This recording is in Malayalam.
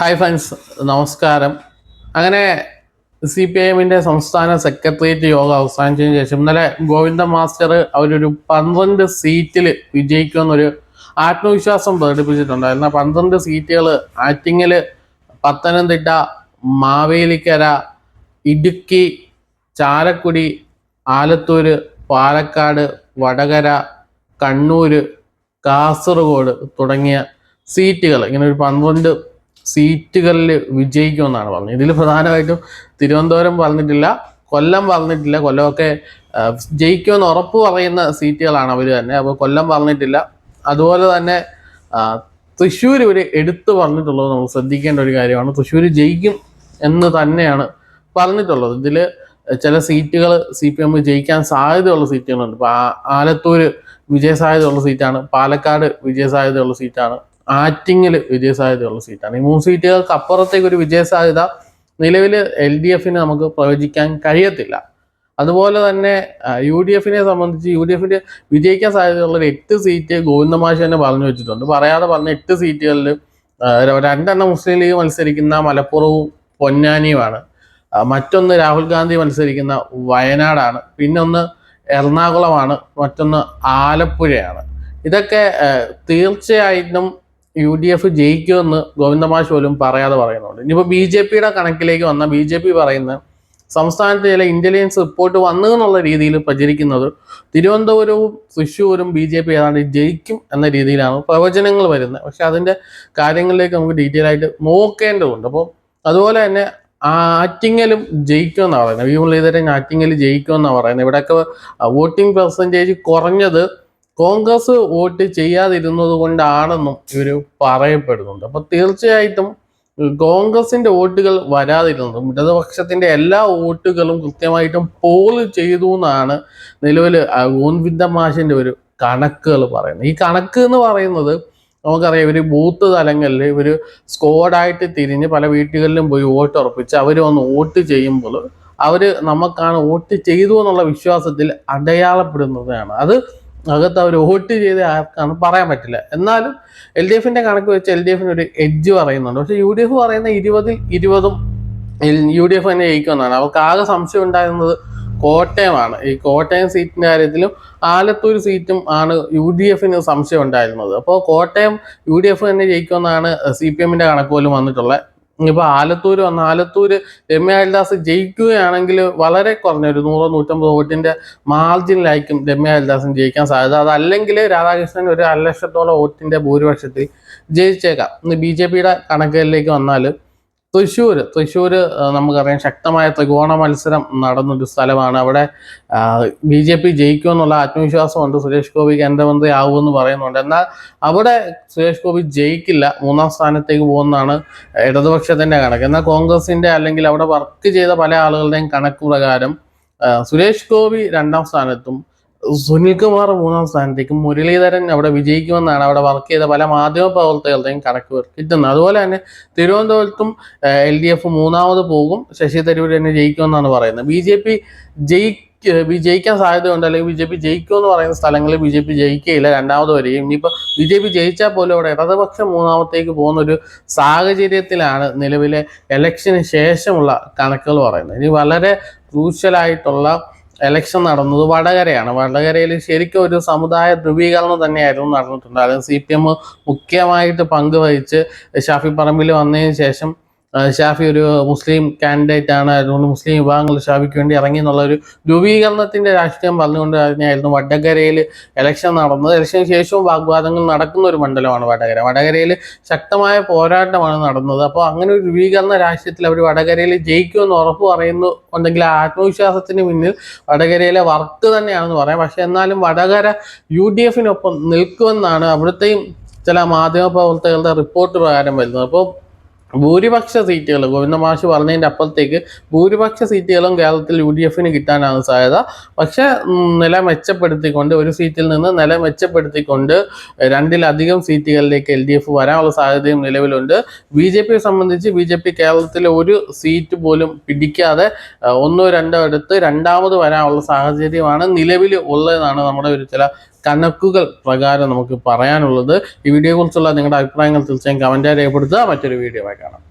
ഹായ് ഫ്രണ്ട്സ് നമസ്കാരം. അങ്ങനെ സി പി എമ്മിന്റെ സംസ്ഥാന സെക്രട്ടേറിയറ്റ് യോഗം അവസാനിച്ചതിന് ശേഷം ഇന്നലെ ഗോവിന്ദ മാസ്റ്റർ അവരൊരു പന്ത്രണ്ട് സീറ്റിൽ വിജയിക്കുമെന്നൊരു ആത്മവിശ്വാസം പ്രകടിപ്പിച്ചിട്ടുണ്ടായിരുന്നു. പന്ത്രണ്ട് സീറ്റുകൾ ആറ്റിങ്ങൽ പത്തനംതിട്ട മാവേലിക്കര ഇടുക്കി ചാലക്കുടി ആലത്തൂര് പാലക്കാട് വടകര കണ്ണൂർ കാസർഗോഡ് തുടങ്ങിയ സീറ്റുകൾ ഇങ്ങനെ ഒരു പന്ത്രണ്ട് സീറ്റുകളിൽ വിജയിക്കുമെന്നാണ് പറഞ്ഞത്. ഇതിൽ പ്രധാനമായിട്ടും തിരുവനന്തപുരം പറഞ്ഞിട്ടില്ല കൊല്ലം പറഞ്ഞിട്ടില്ല കൊല്ലമൊക്കെ ജയിക്കുമെന്ന് ഉറപ്പ് പറയുന്ന സീറ്റുകളാണ് അവർ തന്നെ. അപ്പോൾ കൊല്ലം പറഞ്ഞിട്ടില്ല അതുപോലെ തന്നെ തൃശ്ശൂർ ഇവർ എടുത്തു പറഞ്ഞിട്ടുള്ളത് നമ്മൾ ശ്രദ്ധിക്കേണ്ട ഒരു കാര്യമാണ്. തൃശ്ശൂർ ജയിക്കും എന്ന് തന്നെയാണ് പറഞ്ഞിട്ടുള്ളത്. ഇതിൽ ചില സീറ്റുകൾ സി പി എം ജയിക്കാൻ സാധ്യതയുള്ള സീറ്റുകളുണ്ട്. ഇപ്പോൾ ആലത്തൂർ വിജയ സാധ്യതയുള്ള സീറ്റാണ്. പാലക്കാട് വിജയ സാധ്യതയുള്ള സീറ്റാണ്. ആറ്റിങ്ങിൽ വിജയസാധ്യതയുള്ള സീറ്റാണ്. ഈ മൂന്ന് സീറ്റുകൾക്ക് അപ്പുറത്തേക്ക് ഒരു വിജയസാധ്യത നിലവിൽ എൽ ഡി എഫിന് നമുക്ക് പ്രവചിക്കാൻ കഴിയത്തില്ല. അതുപോലെ തന്നെ യു ഡി എഫിനെ സംബന്ധിച്ച് യു ഡി എഫിന് വിജയിക്കാൻ സാധ്യതയുള്ള എട്ട് സീറ്റ് ഗോവിന്ദമാഷ് തന്നെ പറഞ്ഞു വെച്ചിട്ടുണ്ട്. പറയാതെ പറഞ്ഞ എട്ട് സീറ്റുകളിൽ രണ്ടെണ്ണം മുസ്ലിം ലീഗ് മത്സരിക്കുന്ന മലപ്പുറവും പൊന്നാനിയുമാണ്. മറ്റൊന്ന് രാഹുൽ ഗാന്ധി മത്സരിക്കുന്ന വയനാടാണ്. പിന്നൊന്ന് എറണാകുളമാണ്. മറ്റൊന്ന് ആലപ്പുഴയാണ്. ഇതൊക്കെ തീർച്ചയായിട്ടും യു ഡി എഫ് ജയിക്കുമെന്ന് ഗോവിന്ദമാഷ് പോലും പറയാതെ പറയുന്നുണ്ട്. ഇനിയിപ്പോൾ ബി ജെ പിയുടെ കണക്കിലേക്ക് വന്ന ബി ജെ പി പറയുന്ന സംസ്ഥാനത്ത് ചില ഇന്റലിജൻസ് റിപ്പോർട്ട് വന്നു എന്നുള്ള രീതിയിൽ പ്രചരിക്കുന്നത് തിരുവനന്തപുരവും തൃശ്ശൂരും ബി ജെ പി ഏതാണ്ട് ജയിക്കും എന്ന രീതിയിലാണ് പ്രവചനങ്ങൾ വരുന്നത്. പക്ഷെ അതിന്റെ കാര്യങ്ങളിലേക്ക് നമുക്ക് ഡീറ്റെയിൽ ആയിട്ട് നോക്കേണ്ടതുണ്ട്. അപ്പോൾ അതുപോലെ തന്നെ ആറ്റിങ്ങലും ജയിക്കുമെന്നാണ് പറയുന്നത്. വി മുരളീധരൻ ആറ്റിങ്ങൽ ജയിക്കുമെന്നാണ് പറയുന്നത്. ഇവിടെയൊക്കെ വോട്ടിംഗ് പെർസെന്റേജ് കുറഞ്ഞത് കോൺഗ്രസ് വോട്ട് ചെയ്യാതിരുന്നത് കൊണ്ടാണെന്നും ഇവർ പറയപ്പെടുന്നുണ്ട്. അപ്പൊ തീർച്ചയായിട്ടും കോൺഗ്രസിന്റെ വോട്ടുകൾ വരാതിരുന്നതും ഇടതുപക്ഷത്തിന്റെ എല്ലാ വോട്ടുകളും കൃത്യമായിട്ടും പോൾ ചെയ്തു എന്നാണ് നിലവിൽ ഗോവിന്ദ മാഷിന്റെ ഒരു കണക്കുകൾ പറയുന്നത്. ഈ കണക്ക് എന്ന് പറയുന്നത് നമുക്കറിയാം ഇവർ ബൂത്ത് തലങ്ങളിൽ ഇവർ സ്കോഡായിട്ട് തിരിഞ്ഞ് പല വീട്ടുകളിലും പോയി വോട്ട് ഉറപ്പിച്ച് അവർ വന്ന് വോട്ട് ചെയ്യുമ്പോൾ അവർ നമുക്കാണ് വോട്ട് ചെയ്തു എന്നുള്ള വിശ്വാസത്തിൽ അടയാളപ്പെടുന്നതാണ്. അത് അകത്ത് അവർ വോട്ട് ചെയ്ത ആർക്കാണ് പറയാൻ പറ്റില്ല. എന്നാലും എൽ ഡി എഫിന്റെ കണക്ക് വെച്ച് എൽ ഡി എഫിന് ഒരു എഡ്ജ് പറയുന്നുണ്ട്. പക്ഷെ യു ഡി എഫ് പറയുന്ന ഇരുപതിൽ ഇരുപതും യു ഡി എഫ് തന്നെ ജയിക്കുമെന്നാണ്. അവർക്ക് ആകെ സംശയം ഉണ്ടായിരുന്നത് കോട്ടയമാണ്. ഈ കോട്ടയം സീറ്റിന്റെ കാര്യത്തിലും ആലത്തൂർ സീറ്റും ആണ് യു ഡി എഫിന് സംശയം ഉണ്ടായിരുന്നത്. അപ്പോൾ കോട്ടയം യു ഡി എഫ് തന്നെ ജയിക്കുമെന്നാണ് സി പി എമ്മിന്റെ കണക്ക് പോലും വന്നിട്ടുള്ളത്. ഇനിയിപ്പോൾ ആലത്തൂര് വന്ന ആലത്തൂർ രമ്യ ഹരിദാസ് ജയിക്കുകയാണെങ്കിൽ വളരെ കുറഞ്ഞ ഒരു നൂറോ നൂറ്റമ്പത് വോട്ടിന്റെ മാർജിനിലായിരിക്കും രമ്യ ഹരിദാസിന് ജയിക്കാൻ സാധ്യത. അതല്ലെങ്കിൽ രാധാകൃഷ്ണൻ ഒരു അര ലക്ഷത്തോളം വോട്ടിന്റെ ഭൂരിപക്ഷത്തിൽ ജയിച്ചേക്കാം. ബി ജെ പിയുടെ കണക്കുകളിലേക്ക് വന്നാൽ തൃശ്ശൂർ തൃശ്ശൂർ നമുക്കറിയാം ശക്തമായ ത്രികോണ മത്സരം നടന്നൊരു സ്ഥലമാണ്. അവിടെ ബി ജെ പി ജയിക്കുമെന്നുള്ള ആത്മവിശ്വാസമുണ്ട്. സുരേഷ് ഗോപി കേന്ദ്രമന്ത്രി ആവുമെന്ന് പറയുന്നുണ്ട്. എന്നാൽ അവിടെ സുരേഷ് ഗോപി ജയിക്കില്ല. മൂന്നാം സ്ഥാനത്തേക്ക് പോകുന്നതാണ് ഇടതുപക്ഷത്തിന്റെ കണക്ക്. എന്നാൽ കോൺഗ്രസിന്റെ അല്ലെങ്കിൽ അവിടെ വർക്ക് ചെയ്ത പല ആളുകളുടെയും കണക്ക് പ്രകാരം സുരേഷ് ഗോപി രണ്ടാം സ്ഥാനത്തും സുനിൽകുമാർ മൂന്നാം സ്ഥാനത്തേക്കും മുരളീധരൻ അവിടെ വിജയിക്കുമെന്നാണ് അവിടെ വർക്ക് ചെയ്ത പല മാധ്യമ പ്രവർത്തകരുടെയും കണക്ക് കിട്ടുന്നത്. അതുപോലെ തന്നെ തിരുവനന്തപുരത്തും എൽ ഡി എഫ് മൂന്നാമത് പോകും. ശശി തരൂർ തന്നെ ജയിക്കുമെന്നാണ് പറയുന്നത്. ബി ജെ പി ജയി ജയിക്കാൻ സാധ്യതയുണ്ട്. അല്ലെങ്കിൽ ബി ജെ പി ജയിക്കുമെന്ന് പറയുന്ന സ്ഥലങ്ങളിൽ ബി ജെ പി ജയിക്കുകയില്ല. രണ്ടാമത് വരികയും ഇനിയിപ്പോൾ ബി ജെ പി ജയിച്ചാൽ പോലും അവിടെ ഇടതുപക്ഷം മൂന്നാമത്തേക്ക് പോകുന്ന ഒരു സാഹചര്യത്തിലാണ് നിലവിലെ ഇലക്ഷന് ശേഷമുള്ള കണക്കുകൾ പറയുന്നത്. ഇനി വളരെ ക്രൂഷ്യലായിട്ടുള്ള ഇലക്ഷൻ നടന്നത് വടകരയാണ്. വടകരയിൽ ശരിക്കും ഒരു സമുദായ ധ്രുവീകരണം തന്നെയായിരുന്നു നടന്നിട്ടുണ്ട്. അതായത് സി പി എം മുഖ്യമായിട്ട് പങ്കുവഹിച്ച് ഷാഫി പറമ്പിൽ വന്നതിന് ശേഷം ഷാഫി ഒരു മുസ്ലിം കാൻഡിഡേറ്റ് ആണ്. അതുകൊണ്ട് മുസ്ലിം വിഭാഗങ്ങൾ ഷാഫിക്ക് വേണ്ടി ഇറങ്ങി എന്നുള്ള ഒരു ധ്രുവീകരണത്തിന്റെ രാഷ്ട്രീയം പറഞ്ഞുകൊണ്ട് തന്നെയായിരുന്നു വടകരയിൽ ഇലക്ഷൻ നടന്നത്. ഇലക്ഷന് ശേഷവും വാഗ്വാദങ്ങൾ നടക്കുന്ന ഒരു മണ്ഡലമാണ് വടകര. വടകരയിൽ ശക്തമായ പോരാട്ടമാണ് നടന്നത്. അപ്പോൾ അങ്ങനെ ഒരു ധ്രുവീകരണ രാഷ്ട്രീയത്തിൽ അവർ വടകരയിൽ ജയിക്കുമെന്ന് ഉറപ്പ് പറയുന്നു ഉണ്ടെങ്കിൽ ആ ആത്മവിശ്വാസത്തിന് പിന്നിൽ വടകരയിലെ വർക്ക് തന്നെയാണെന്ന് പറയാം. പക്ഷെ എന്നാലും വടകര യു ഡി എഫിനൊപ്പം നിൽക്കുമെന്നാണ് അവിടുത്തെയും ചില മാധ്യമ പ്രവർത്തകരുടെ റിപ്പോർട്ട് പ്രകാരം വരുന്നത്. അപ്പോൾ ഭൂരിപക്ഷ സീറ്റുകൾ ഗോവിന്ദ മാഷ് പറഞ്ഞതിന്റെ അപ്പുറത്തേക്ക് ഭൂരിപക്ഷ സീറ്റുകളും കേരളത്തിൽ യു ഡി എഫിന് കിട്ടാനാണ് സാധ്യത. പക്ഷെ നില മെച്ചപ്പെടുത്തിക്കൊണ്ട് ഒരു സീറ്റിൽ നിന്ന് നില മെച്ചപ്പെടുത്തിക്കൊണ്ട് രണ്ടിലധികം സീറ്റുകളിലേക്ക് എൽ ഡി എഫ് വരാനുള്ള സാധ്യതയും നിലവിലുണ്ട്. ബി ജെ പിയെ സംബന്ധിച്ച് ബി ജെ പി കേരളത്തിലെ ഒരു സീറ്റ് പോലും പിടിക്കാതെ ഒന്നോ രണ്ടോ എടുത്ത് രണ്ടാമത് വരാനുള്ള സാഹചര്യമാണ് നിലവിൽ ഉള്ളതെന്നാണ് നമ്മുടെ ഒരു ചില കണക്കുകൾ പ്രകാരം നമുക്ക് പറയാനുള്ളത്. ഈ വീഡിയോയെക്കുറിച്ചുള്ള നിങ്ങളുടെ അഭിപ്രായങ്ങൾ തീർച്ചയായും കമന്റായി രേഖപ്പെടുത്തുക. മറ്റൊരു വീഡിയോ ആയി കാണാം.